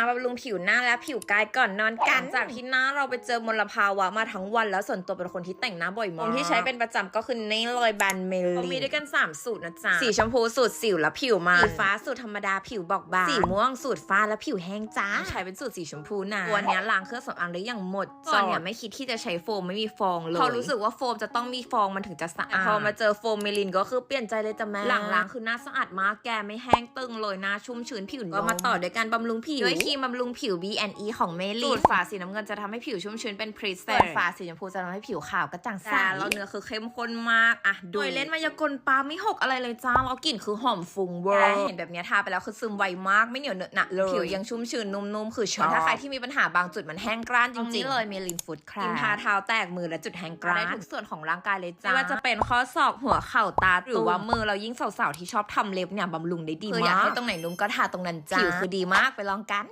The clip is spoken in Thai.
มาบำรุงผิวหน้าและผิวกายก่อนนอนกัน จากที่หน้าเราไปเจอมลภาวะมาทั้งวัน แล้วส่วนตัวเป็นคนที่แต่งหน้าบ่อยมากที่ใช้เป็นประจำก็คือนี่เลยแบรนด์เมลลีมีด้วยกัน 3 สูตรนะจ๊ะสีชมพูสูตรสิวและผิวมันสีฟ้าสูตรธรรมดาผิวบอกบางสีม่วงสูตรฟ้าและผิวแห้งจ้าใช้เป็นสูตรสีชมพูนะตัวเนี้ยล้างเครื่องสำอางได้อย่างหมดจดเนี่ยไม่คิดที่จะใช้โฟมไม่มีฟองเลยพอรู้สึกว่าโฟมจะต้องมีฟองมันถึงจะสะอาดพอมาเจอโฟมเมลินก็คือเปลี่ยนใจเลยจ้ะแม่หลังล้างคือหน้าสะอาดมากแกไม่แห้งตึงเลยหน้าชุ่มชื้นผิวก็มาต่อด้วยการบำรุงผิวด้วยครีมบำรุงผิว B&E ของเมลินสูตรฝาสีน้ำเงินจะทำให้ผิวชุ่มชื้นเป็นพรีเซตฝาสีชมพูจะทำให้ผิวขาวกระจ่างใสแล้วเนื้อคือเข้มข้นมากอะโดยเล่นมายากลปลาไม่หกอะไรเลยจ้าแล้วกลิ่นคือหอมฟุ้งเวอร์เห็นแบบเนี้ยทาไปแล้วคือซึมไวมากไม่เหนียวเหนอะหนะเลยผิวยังชุ่มชื้นนุ่มๆคือชอบถ้าใครที่มีปัญหาบางจุดมันแห้งกร้านจริงๆเลยเมลินฟุตครีมทาเท้าแตกมือและจุดแห้งกร้านได้ทุกส่วนของร่างกายเลยจ้าไม่ว่าจะเป็นข้อศอกหัวเข่าตาหรือว่ามือเรายิ่งสาวๆที่ชอบทำเล็บเนี่ยบำรุงได้ดีมากคืออยากให้ตรงไหนนุ่มก็ทาตรงนั้นจ้าผิวคือดีมากไปลองกัน